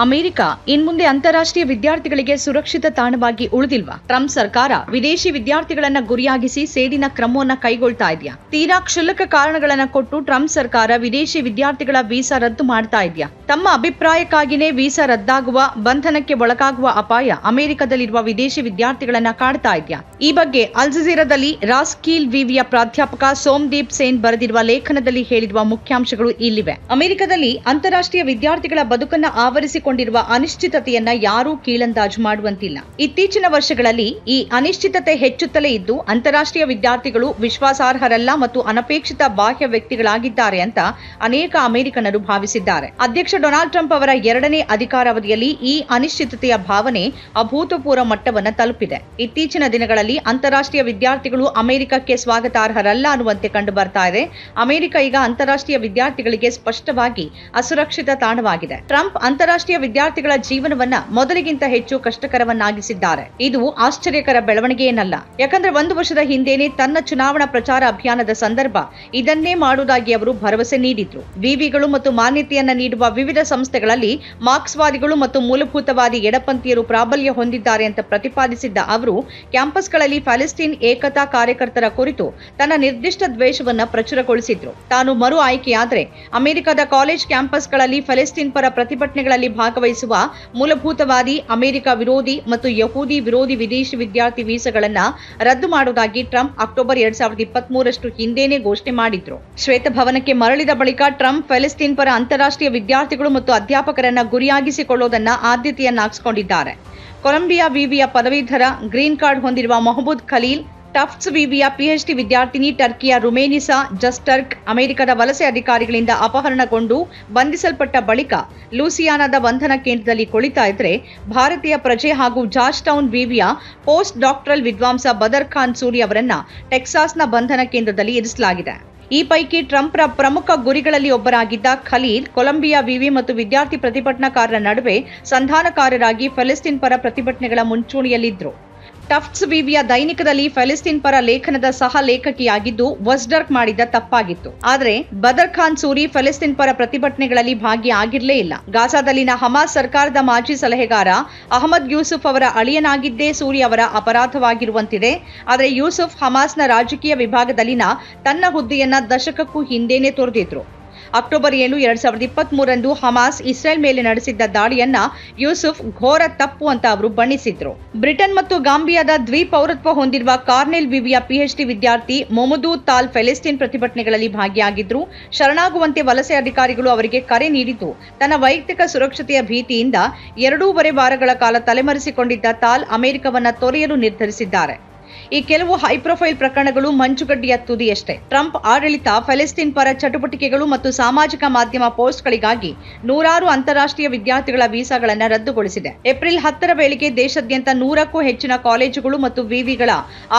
America ಇನ್ಮುಂದೆ ಅಂತಾರಾಷ್ಟ್ರೀಯ ವಿದ್ಯಾರ್ಥಿಗಳಿಗೆ ಸುರಕ್ಷಿತ ತಾಣವಾಗಿ ಉಳಿದಿಲ್ವಾ? ಟ್ರಂಪ್ ಸರ್ಕಾರ ವಿದೇಶಿ ವಿದ್ಯಾರ್ಥಿಗಳನ್ನ ಗುರಿಯಾಗಿಸಿ ಸೇಡಿನ ಕ್ರಮವನ್ನ ಕೈಗೊಳ್ತಾ ಇದೆಯಾ? ತೀರಾ ಕ್ಷುಲ್ಲಕ ಕಾರಣಗಳನ್ನ ಕೊಟ್ಟು ಟ್ರಂಪ್ ಸರ್ಕಾರ ವಿದೇಶಿ ವಿದ್ಯಾರ್ಥಿಗಳ ವೀಸಾ ರದ್ದು ಮಾಡ್ತಾ ಇದೆಯಾ? ತಮ್ಮ ಅಭಿಪ್ರಾಯಕ್ಕಾಗಿನೇ ವೀಸಾ ರದ್ದಾಗುವ, ಬಂಧನಕ್ಕೆ ಒಳಗಾಗುವ ಅಪಾಯ ಅಮೆರಿಕದಲ್ಲಿರುವ ವಿದೇಶಿ ವಿದ್ಯಾರ್ಥಿಗಳನ್ನ ಕಾಡ್ತಾ ಇದೆಯಾ? ಈ ಬಗ್ಗೆ ಅಲ್ಜಜೀರಾದಲ್ಲಿ ರಾಸ್ಕೀಲ್ ವಿವಿಯ ಪ್ರಾಧ್ಯಾಪಕ ಸೋಮ್ದೀಪ್ ಸೇನ್ ಬರೆದಿರುವ ಲೇಖನದಲ್ಲಿ ಹೇಳಿರುವ ಮುಖ್ಯಾಂಶಗಳು ಇಲ್ಲಿವೆ. ಅಮೆರಿಕದಲ್ಲಿ ಅಂತಾರಾಷ್ಟ್ರೀಯ ವಿದ್ಯಾರ್ಥಿಗಳ ಬದುಕನ್ನ ಆವರಿಸಿಕೊಂಡಿರುವ ಅನಿಶ್ಚಿತತೆಯನ್ನ ಯಾರೂ ಕೀಳಂದಾಜು ಮಾಡುವಂತಿಲ್ಲ. ಇತ್ತೀಚಿನ ವರ್ಷಗಳಲ್ಲಿ ಈ ಅನಿಶ್ಚಿತತೆ ಹೆಚ್ಚುತ್ತಲೇ ಇದ್ದು, ಅಂತಾರಾಷ್ಟ್ರೀಯ ವಿದ್ಯಾರ್ಥಿಗಳು ವಿಶ್ವಾಸಾರ್ಹರಲ್ಲ ಮತ್ತು ಅನಪೇಕ್ಷಿತ ಬಾಹ್ಯ ವ್ಯಕ್ತಿಗಳಾಗಿದ್ದಾರೆ ಅಂತ ಅನೇಕ ಅಮೆರಿಕನರು ಭಾವಿಸಿದ್ದಾರೆ. ಅಧ್ಯಕ್ಷ ಡೊನಾಲ್ಡ್ ಟ್ರಂಪ್ ಅವರ ಎರಡನೇ ಅಧಿಕಾರಾವಧಿಯಲ್ಲಿ ಈ ಅನಿಶ್ಚಿತತೆಯ ಭಾವನೆ ಅಭೂತಪೂರ್ವ ಮಟ್ಟವನ್ನ ತಲುಪಿದೆ. ಇತ್ತೀಚಿನ ದಿನಗಳಲ್ಲಿ ಅಂತಾರಾಷ್ಟ್ರೀಯ ವಿದ್ಯಾರ್ಥಿಗಳು ಅಮೆರಿಕಕ್ಕೆ ಸ್ವಾಗತಾರ್ಹರಲ್ಲ ಅನ್ನುವಂತೆ ಕಂಡು ಬರ್ತಾ ಇದೆ. ಅಮೆರಿಕ ಈಗ ಅಂತಾರಾಷ್ಟ್ರೀಯ ವಿದ್ಯಾರ್ಥಿಗಳಿಗೆ ಸ್ಪಷ್ಟವಾಗಿ ಅಸುರಕ್ಷಿತ ತಾಣವಾಗಿದೆ. ಟ್ರಂಪ್ ಅಂತಾರಾಷ್ಟ್ರೀಯ ವಿದ್ಯಾರ್ಥಿಗಳ ಜೀವನವನ್ನ ಮೊದಲಿಗಿಂತ ಹೆಚ್ಚು ಕಷ್ಟಕರವನ್ನಾಗಿಸಿದ್ದಾರೆ. ಇದು ಆಶ್ಚರ್ಯಕರ ಬೆಳವಣಿಗೆಯೇನಲ್ಲ. ಯಾಕಂದ್ರೆ ಒಂದು ವರ್ಷದ ಹಿಂದೆನೆ ತನ್ನ ಚುನಾವಣಾ ಪ್ರಚಾರ ಅಭಿಯಾನದ ಸಂದರ್ಭ ಇದನ್ನೇ ಮಾಡುವುದಾಗಿ ಅವರು ಭರವಸೆ ನೀಡಿದ್ರು. ವಿವಿಗಳು ಮತ್ತು ಮಾನ್ಯತೆಯನ್ನ ನೀಡುವ ವಿವಿಧ ಸಂಸ್ಥೆಗಳಲ್ಲಿ ಮಾರ್ಕ್ಸ್ವಾದಿಗಳು ಮತ್ತು ಮೂಲಭೂತವಾದಿ ಎಡಪಂಥೀಯರು ಪ್ರಾಬಲ್ಯ ಹೊಂದಿದ್ದಾರೆ ಅಂತ ಪ್ರತಿಪಾದಿಸಿದ್ದ ಅವರು, ಕ್ಯಾಂಪಸ್ಗಳಲ್ಲಿ ಪ್ಯಾಲೆಸ್ಟೀನ್ ಏಕತಾ ಕಾರ್ಯಕರ್ತರ ಕುರಿತು ತನ್ನ ನಿರ್ದಿಷ್ಟ ದ್ವೇಷವನ್ನ ಪ್ರಚುರಗೊಳಿಸಿದ್ರು. ತಾನು ಮರು ಆಯ್ಕೆಯಾದ್ರೆ ಅಮೆರಿಕದ ಕಾಲೇಜ್ ಕ್ಯಾಂಪಸ್ಗಳಲ್ಲಿ ಫಲಿಸ್ತೀನ್ ಪರ ಪ್ರತಿಭಟನೆಗಳಲ್ಲಿ ಭಾಗವಹಿಸುವ ಮೂಲಭೂತವಾದಿ, ಅಮೆರಿಕ ವಿರೋಧಿ ಮತ್ತು ಯಹೂದಿ ವಿರೋಧಿ ವಿದೇಶಿ ವಿದ್ಯಾರ್ಥಿ ವೀಸಾಗಳನ್ನು ರದ್ದು ಮಾಡುವುದಾಗಿ ಟ್ರಂಪ್ ಅಕ್ಟೋಬರ್ ಎರಡ್ ಸಾವಿರದ ಇಪ್ಪತ್ತ್ ಮೂರಷ್ಟು ಹಿಂದೆನೇ ಘೋಷಣೆ ಮಾಡಿದ್ರು. ಶ್ವೇತಭವನಕ್ಕೆ ಮರಳಿದ ಬಳಿಕ ಟ್ರಂಪ್ ಫೆಲಿಸ್ತೀನ್ ಪರ ಅಂತಾರಾಷ್ಟ್ರೀಯ ವಿದ್ಯಾರ್ಥಿಗಳು ಮತ್ತು ಅಧ್ಯಾಪಕರನ್ನ ಗುರಿಯಾಗಿಸಿಕೊಳ್ಳುವುದನ್ನ ಆದ್ಯತೆಯನ್ನಾಗಿಸಿಕೊಂಡಿದ್ದಾರೆ. ಕೊಲಂಬಿಯಾ ವಿವಿಯ ಪದವೀಧರ ಗ್ರೀನ್ ಕಾರ್ಡ್ ಹೊಂದಿರುವ ಮೊಹಮ್ಮದ್ ಖಲೀಲ್ ಟಫ್ಟ್ಸ್ ವಿವಿಯ ಪಿಎಚ್ಡಿ ವಿದ್ಯಾರ್ಥಿನಿ ಟರ್ಕಿಯ ರುಮೇನಿಸಾ ಜಸ್ಟರ್ಕ್ ಅಮೆರಿಕದ ವಲಸೆ ಅಧಿಕಾರಿಗಳಿಂದ ಅಪಹರಣಗೊಂಡು ಬಂಧಿಸಲ್ಪಟ್ಟ ಬಳಿಕ ಲೂಸಿಯಾನಾದ ಬಂಧನ ಕೇಂದ್ರದಲ್ಲಿ ಕುಳಿತಾ ಇದ್ರೆ ಭಾರತೀಯ ಪ್ರಜೆ ಹಾಗೂ ಜಾರ್ಜ್ ಟೌನ್ ವಿವಿಯ ಪೋಸ್ಟ್ ಡಾಕ್ಟರಲ್ ವಿದ್ವಾಂಸ ಬದರ್ ಖಾನ್ ಸೂರಿ ಅವರನ್ನ ಟೆಕ್ಸಾಸ್ನ ಬಂಧನ ಕೇಂದ್ರದಲ್ಲಿ ಇರಿಸಲಾಗಿದೆ. ಈ ಪೈಕಿ ಟ್ರಂಪ್ರ ಪ್ರಮುಖ ಗುರಿಗಳಲ್ಲಿ ಒಬ್ಬರಾಗಿದ್ದ ಖಲೀಲ್, ಕೊಲಂಬಿಯಾ ವಿವಿ ಮತ್ತು ವಿದ್ಯಾರ್ಥಿ ಪ್ರತಿಭಟನಾಕಾರರ ನಡುವೆ ಸಂಧಾನಕಾರರಾಗಿ ಫೆಲೆಸ್ತೀನ್ ಪರ ಪ್ರತಿಭಟನೆಗಳ ಮುಂಚೂಣಿಯಲ್ಲಿದ್ದರು ಟಫ್ಟ್ಸ್ ವಿವಿಯ ದೈನಿಕದಲ್ಲಿ ಫೆಲಿಸ್ತೀನ್ ಪರ ಲೇಖನದ ಸಹ ಲೇಖಕಿಯಾಗಿದ್ದು, ವಸ್ಡರ್ಕ್ ಮಾಡಿದ ತಪ್ಪಾಗಿತ್ತು. ಆದರೆ, ಬದರ್ ಖಾನ್ ಸೂರಿ ಫೆಲಿಸ್ತೀನ್ ಪರ ಪ್ರತಿಭಟನೆಗಳಲ್ಲಿ ಭಾಗಿಯಾಗಿರಲೇ ಇಲ್ಲ. ಗಾಜಾದಲ್ಲಿನ ಹಮಾಸ್ ಸರ್ಕಾರದ ಮಾಜಿ ಸಲಹೆಗಾರ ಅಹಮದ್ ಯೂಸುಫ್ ಅವರ ಅಳಿಯನಾಗಿದ್ದೇ ಸೂರಿ ಅವರ ಅಪರಾಧವಾಗಿರುವಂತಿದೆ. ಆದರೆ ಯೂಸುಫ್ ಹಮಾಸ್ನ ರಾಜಕೀಯ ವಿಭಾಗದಲ್ಲಿನ ತನ್ನ ಹುದ್ದೆಯನ್ನ ದಶಕಕ್ಕೂ ಹಿಂದೇನೆ ತೊರೆದಿದ್ರು. ಅಕ್ಟೋಬರ್ ಏಳು, ಎರಡ್ ಸಾವಿರದ ಇಪ್ಪತ್ತ್ ಮೂರಂದು ಹಮಾಸ್ ಇಸ್ರೇಲ್ ಮೇಲೆ ನಡೆಸಿದ್ದ ದಾಳಿಯನ್ನ ಯೂಸುಫ್ ಘೋರ ತಪ್ಪು ಅಂತ ಅವರು ಬಣ್ಣಿಸಿದ್ರು. ಬ್ರಿಟನ್ ಮತ್ತು ಗಾಂಬಿಯಾದ ದ್ವಿಪೌರತ್ವ ಹೊಂದಿರುವ ಕಾರ್ನೆಲ್ ವಿವಿಯ ಪಿಎಚ್ಡಿ ವಿದ್ಯಾರ್ಥಿ ಮೊಮದು ತಾಲ್ ಫೆಲೆಸ್ತೀನ್ ಪ್ರತಿಭಟನೆಗಳಲ್ಲಿ ಭಾಗಿಯಾಗಿದ್ರು. ಶರಣಾಗುವಂತೆ ವಲಸೆ ಅಧಿಕಾರಿಗಳು ಅವರಿಗೆ ಕರೆ ನೀಡಿದ್ದು, ತನ್ನ ವೈಯಕ್ತಿಕ ಸುರಕ್ಷತೆಯ ಭೀತಿಯಿಂದ ಎರಡೂವರೆ ವಾರಗಳ ಕಾಲ ತಲೆಮರೆಸಿಕೊಂಡಿದ್ದ ತಾಲ್ ಅಮೆರಿಕವನ್ನ ತೊರೆಯಲು ನಿರ್ಧರಿಸಿದ್ದಾರೆ. ಈ ಕೆಲವು ಹೈ ಪ್ರೊಫೈಲ್ ಪ್ರಕರಣಗಳು ಮಂಚುಗಡ್ಡೆಯ ತುದಿಯಷ್ಟೇ. ಟ್ರಂಪ್ ಆಡಳಿತ ಫೆಲೆಸ್ತೀನ್ ಪರ ಚಟುವಟಿಕೆಗಳು ಮತ್ತು ಸಾಮಾಜಿಕ ಮಾಧ್ಯಮ ಪೋಸ್ಟ್ಗಳಿಗಾಗಿ ನೂರಾರು ಅಂತಾರಾಷ್ಟ್ರೀಯ ವಿದ್ಯಾರ್ಥಿಗಳ ವೀಸಾಗಳನ್ನು ರದ್ದುಗೊಳಿಸಿದೆ. ಏಪ್ರಿಲ್ ಹತ್ತರ ವೇಳೆಗೆ ದೇಶಾದ್ಯಂತ ನೂರಕ್ಕೂ ಹೆಚ್ಚಿನ ಕಾಲೇಜುಗಳು ಮತ್ತು ವಿವಿಗಳ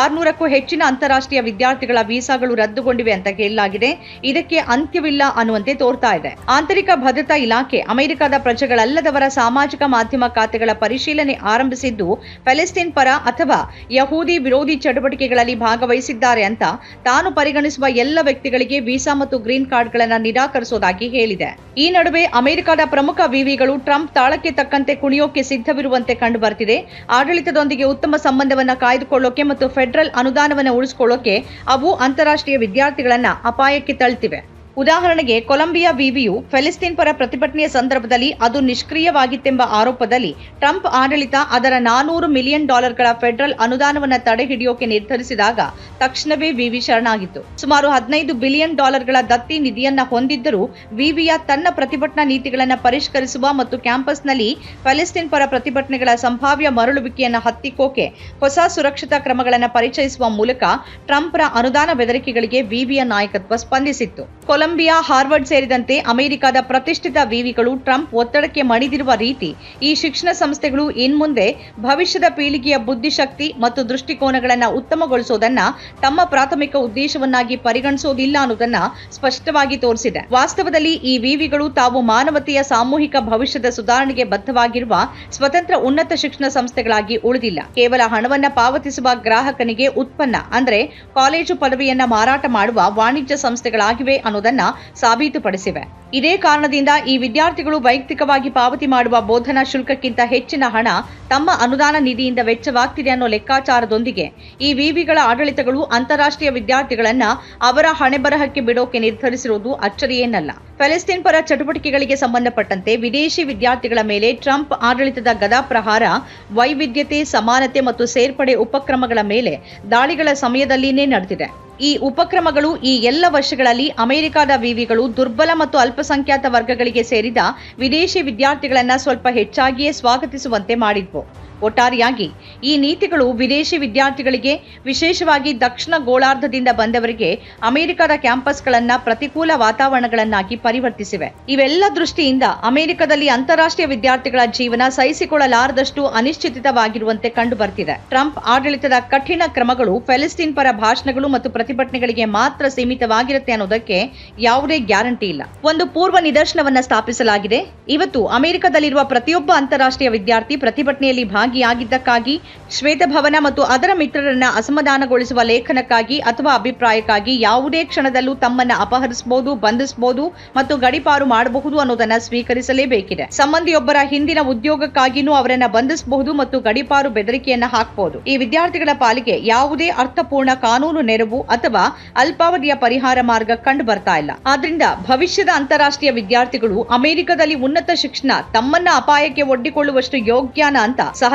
ಆರ್ನೂರಕ್ಕೂ ಹೆಚ್ಚಿನ ಅಂತಾರಾಷ್ಟ್ರೀಯ ವಿದ್ಯಾರ್ಥಿಗಳ ವೀಸಾಗಳು ರದ್ದುಗೊಂಡಿವೆ ಅಂತ ಹೇಳಲಾಗಿದೆ ಇದಕ್ಕೆ ಅಂತ್ಯವಿಲ್ಲ ಅನ್ನುವಂತೆ ತೋರ್ತಾ ಇದೆ. ಆಂತರಿಕ ಭದ್ರತಾ ಇಲಾಖೆ ಅಮೆರಿಕದ ಪ್ರಜೆಗಳಲ್ಲದವರ ಸಾಮಾಜಿಕ ಮಾಧ್ಯಮ ಖಾತೆಗಳ ಪರಿಶೀಲನೆ ಆರಂಭಿಸಿದ್ದು, ಫೆಲೆಸ್ತೀನ್ ಪರ ಅಥವಾ ಯಹೂದಿ ವಿರೋಧಿ ಚಟುವಟಿಕೆಗಳಲ್ಲಿ ಭಾಗವಹಿಸಿದ್ದಾರೆ ಅಂತ ತಾನು ಪರಿಗಣಿಸುವ ಎಲ್ಲ ವ್ಯಕ್ತಿಗಳಿಗೆ ವೀಸಾ ಮತ್ತು ಗ್ರೀನ್ ಕಾರ್ಡ್ಗಳನ್ನು ನಿರಾಕರಿಸುವುದಾಗಿ ಹೇಳಿದೆ. ಈ ನಡುವೆ ಅಮೆರಿಕದ ಪ್ರಮುಖ ವಿವಿಗಳು ಟ್ರಂಪ್ ತಾಳಕ್ಕೆ ತಕ್ಕಂತೆ ಕುಣಿಯೋಕೆ ಸಿದ್ಧವಿರುವಂತೆ ಕಂಡುಬರ್ತಿದೆ. ಆಡಳಿತದೊಂದಿಗೆ ಉತ್ತಮ ಸಂಬಂಧವನ್ನು ಕಾಯ್ದುಕೊಳ್ಳೋಕೆ ಮತ್ತು ಫೆಡರಲ್ ಅನುದಾನವನ್ನು ಉಳಿಸಿಕೊಳ್ಳೋಕೆ ಅವು ಅಂತಾರಾಷ್ಟ್ರೀಯ ವಿದ್ಯಾರ್ಥಿಗಳನ್ನ ಅಪಾಯಕ್ಕೆ ತಳ್ತಿವೆ. ಉದಾಹರಣೆಗೆ ಕೊಲಂಬಿಯಾ ವಿವಿಯು ಫೆಲಿಸ್ತೀನ್ ಪರ ಪ್ರತಿಭಟನೆಯ ಸಂದರ್ಭದಲ್ಲಿ ಅದು ನಿಷ್ಕ್ರಿಯವಾಗಿತ್ತೆಂಬ ಆರೋಪದಲ್ಲಿ ಟ್ರಂಪ್ ಆಡಳಿತ ಅದರ ನಾನೂರು ಮಿಲಿಯನ್ ಡಾಲರ್ಗಳ ಫೆಡರಲ್ ಅನುದಾನವನ್ನು ತಡೆಹಿಡಿಯೋಕೆ ನಿರ್ಧರಿಸಿದಾಗ ತಕ್ಷಣವೇ ವಿವಿ ಶರಣಾಗಿತ್ತು. ಸುಮಾರು ಹದಿನೈದು ಬಿಲಿಯನ್ ಡಾಲರ್ಗಳ ದತ್ತಿ ನಿಧಿಯನ್ನ ಹೊಂದಿದ್ದರೂ ವಿವಿಯ ತನ್ನ ಪ್ರತಿಭಟನಾ ನೀತಿಗಳನ್ನು ಪರಿಷ್ಕರಿಸುವ ಮತ್ತು ಕ್ಯಾಂಪಸ್ನಲ್ಲಿ ಫೆಲಿಸ್ತೀನ್ ಪರ ಪ್ರತಿಭಟನೆಗಳ ಸಂಭಾವ್ಯ ಮರಳುವಿಕೆಯನ್ನು ಹತ್ತಿಕ್ಕೋಕೆ ಹೊಸ ಸುರಕ್ಷತಾ ಕ್ರಮಗಳನ್ನು ಪರಿಚಯಿಸುವ ಮೂಲಕ ಟ್ರಂಪ್ರ ಅನುದಾನ ಬೆದರಿಕೆಗಳಿಗೆ ವಿವಿಯ ನಾಯಕತ್ವ ಸ್ಪಂದಿಸಿತ್ತು. ಕೊಲಂಬಿಯಾ, ಹಾರ್ವರ್ಡ್ ಸೇರಿದಂತೆ ಅಮೆರಿಕದ ಪ್ರತಿಷ್ಠಿತ ವಿವಿಗಳು ಟ್ರಂಪ್ ಒತ್ತಡಕ್ಕೆ ಮಣಿದಿರುವ ರೀತಿ ಈ ಶಿಕ್ಷಣ ಸಂಸ್ಥೆಗಳು ಇನ್ಮುಂದೆ ಭವಿಷ್ಯದ ಪೀಳಿಗೆಯ ಬುದ್ಧಿಶಕ್ತಿ ಮತ್ತು ದೃಷ್ಟಿಕೋನಗಳನ್ನು ಉತ್ತಮಗೊಳಿಸೋದನ್ನ ತಮ್ಮ ಪ್ರಾಥಮಿಕ ಉದ್ದೇಶವನ್ನಾಗಿ ಪರಿಗಣಿಸೋದಿಲ್ಲ ಅನ್ನೋದನ್ನ ಸ್ಪಷ್ಟವಾಗಿ ತೋರಿಸಿದೆ. ವಾಸ್ತವದಲ್ಲಿ ಈ ವಿವಿಗಳು ತಾವು ಮಾನವತೆಯ ಸಾಮೂಹಿಕ ಭವಿಷ್ಯದ ಸುಧಾರಣೆಗೆ ಬದ್ಧವಾಗಿರುವ ಸ್ವತಂತ್ರ ಉನ್ನತ ಶಿಕ್ಷಣ ಸಂಸ್ಥೆಗಳಾಗಿ ಉಳಿದಿಲ್ಲ. ಕೇವಲ ಹಣವನ್ನ ಪಾವತಿಸುವ ಗ್ರಾಹಕನಿಗೆ ಉತ್ಪನ್ನ, ಅಂದ್ರೆ ಕಾಲೇಜು ಪದವಿಯನ್ನ ಮಾರಾಟ ಮಾಡುವ ವಾಣಿಜ್ಯ ಸಂಸ್ಥೆಗಳಾಗಿವೆ ಅನ್ನೋದು ಅನ್ನೋದನ್ನ ಸಾಬೀತುಪಡಿಸಿವೆ. ಇದೇ ಕಾರಣದಿಂದ ಈ ವಿದ್ಯಾರ್ಥಿಗಳು ವೈಯಕ್ತಿಕವಾಗಿ ಪಾವತಿ ಮಾಡುವ ಬೋಧನಾ ಶುಲ್ಕಕ್ಕಿಂತ ಹೆಚ್ಚಿನ ಹಣ ತಮ್ಮ ಅನುದಾನ ನಿಧಿಯಿಂದ ವೆಚ್ಚವಾಗ್ತಿದೆ ಅನ್ನೋ ಲೆಕ್ಕಾಚಾರದೊಂದಿಗೆ ಈ ವಿವಿಗಳ ಆಡಳಿತಗಳು ಅಂತಾರಾಷ್ಟ್ರೀಯ ವಿದ್ಯಾರ್ಥಿಗಳನ್ನ ಅವರ ಹಣೆಬರಹಕ್ಕೆ ಬಿಡೋಕೆ ನಿರ್ಧರಿಸಿರುವುದು ಅಚ್ಚರಿಯೇನಲ್ಲ. ಫೆಲೆಸ್ತೀನ್ ಪರ ಚಟುವಟಿಕೆಗಳಿಗೆ ಸಂಬಂಧಪಟ್ಟಂತೆ ವಿದೇಶಿ ವಿದ್ಯಾರ್ಥಿಗಳ ಮೇಲೆ ಟ್ರಂಪ್ ಆಡಳಿತದ ಗದಾ ಪ್ರಹಾರ, ವೈವಿಧ್ಯತೆ, ಸಮಾನತೆ ಮತ್ತು ಸೇರ್ಪಡೆ ಉಪಕ್ರಮಗಳ ಮೇಲೆ ದಾಳಿಗಳ ಸಮಯದಲ್ಲಿನೇ ನಡೆದಿದೆ. ಈ ಉಪಕ್ರಮಗಳು ಈ ಎಲ್ಲ ವರ್ಷಗಳಲ್ಲಿ ಅಮೆರಿಕದ ವಿವಿಗಳು ದುರ್ಬಲ ಮತ್ತು ಅಲ್ಪಸಂಖ್ಯಾತ ವರ್ಗಗಳಿಗೆ ಸೇರಿದ ವಿದೇಶಿ ವಿದ್ಯಾರ್ಥಿಗಳನ್ನ ಸ್ವಲ್ಪ ಹೆಚ್ಚಾಗಿಯೇ ಸ್ವಾಗತಿಸುವಂತೆ ಮಾಡಿದ್ವು. ಒಟ್ಟಾರೆಯಾಗಿ ಈ ನೀತಿಗಳು ವಿದೇಶಿ ವಿದ್ಯಾರ್ಥಿಗಳಿಗೆ, ವಿಶೇಷವಾಗಿ ದಕ್ಷಿಣ ಗೋಳಾರ್ಧದಿಂದ ಬಂದವರಿಗೆ ಅಮೆರಿಕದ ಕ್ಯಾಂಪಸ್ಗಳನ್ನ ಪ್ರತಿಕೂಲ ವಾತಾವರಣಗಳನ್ನಾಗಿ ಪರಿವರ್ತಿಸಿವೆ. ಇವೆಲ್ಲ ದೃಷ್ಟಿಯಿಂದ ಅಮೆರಿಕದಲ್ಲಿ ಅಂತಾರಾಷ್ಟ್ರೀಯ ವಿದ್ಯಾರ್ಥಿಗಳ ಜೀವನ ಸಹಿಸಿಕೊಳ್ಳಲಾರದಷ್ಟು ಅನಿಶ್ಚಿತವಾಗಿರುವಂತೆ ಕಂಡು ಬರ್ತಿದೆ ಟ್ರಂಪ್ ಆಡಳಿತದ ಕಠಿಣ ಕ್ರಮಗಳು ಫೆಲಿಸ್ತೀನ್ ಪರ ಭಾಷಣಗಳು ಮತ್ತು ಪ್ರತಿಭಟನೆಗಳಿಗೆ ಮಾತ್ರ ಸೀಮಿತವಾಗಿರುತ್ತೆ ಅನ್ನೋದಕ್ಕೆ ಯಾವುದೇ ಗ್ಯಾರಂಟಿ ಇಲ್ಲ. ಒಂದು ಪೂರ್ವ ನಿದರ್ಶನವನ್ನ ಸ್ಥಾಪಿಸಲಾಗಿದೆ. ಇವತ್ತು ಅಮೆರಿಕದಲ್ಲಿರುವ ಪ್ರತಿಯೊಬ್ಬ ಅಂತಾರಾಷ್ಟ್ರೀಯ ವಿದ್ಯಾರ್ಥಿ ಪ್ರತಿಭಟನೆಯಲ್ಲಿ ಭಾಗಿಯಾಗಿದ್ದಕ್ಕಾಗಿ ಶ್ವೇತಭವನ ಮತ್ತು ಅದರ ಮಿತ್ರರನ್ನ ಅಸಮಾಧಾನಗೊಳಿಸುವ ಲೇಖನಕ್ಕಾಗಿ ಅಥವಾ ಅಭಿಪ್ರಾಯಕ್ಕಾಗಿ ಯಾವುದೇ ಕ್ಷಣದಲ್ಲೂ ತಮ್ಮನ್ನ ಅಪಹರಿಸಬಹುದು, ಬಂಧಿಸಬಹುದು ಮತ್ತು ಗಡಿಪಾರು ಮಾಡಬಹುದು ಅನ್ನೋದನ್ನ ಸ್ವೀಕರಿಸಲೇಬೇಕಿದೆ. ಸಂಬಂಧಿಯೊಬ್ಬರ ಹಿಂದಿನ ಉದ್ಯೋಗಕ್ಕಾಗಿನೂ ಅವರನ್ನ ಬಂಧಿಸಬಹುದು ಮತ್ತು ಗಡಿಪಾರು ಬೆದರಿಕೆಯನ್ನ ಹಾಕಬಹುದು. ಈ ವಿದ್ಯಾರ್ಥಿಗಳ ಪಾಲಿಗೆ ಯಾವುದೇ ಅರ್ಥಪೂರ್ಣ ಕಾನೂನು ನೆರವು ಅಥವಾ ಅಲ್ಪಾವಧಿಯ ಪರಿಹಾರ ಮಾರ್ಗ ಕಂಡು ಬರ್ತಾ ಇಲ್ಲ. ಆದ್ರಿಂದ ಭವಿಷ್ಯದ ಅಂತಾರಾಷ್ಟ್ರೀಯ ವಿದ್ಯಾರ್ಥಿಗಳು ಅಮೆರಿಕದಲ್ಲಿ ಉನ್ನತ ಶಿಕ್ಷಣ ತಮ್ಮನ್ನ ಅಪಾಯಕ್ಕೆ ಒಡ್ಡಿಕೊಳ್ಳುವಷ್ಟು ಯೋಗ್ಯನ ಅಂತ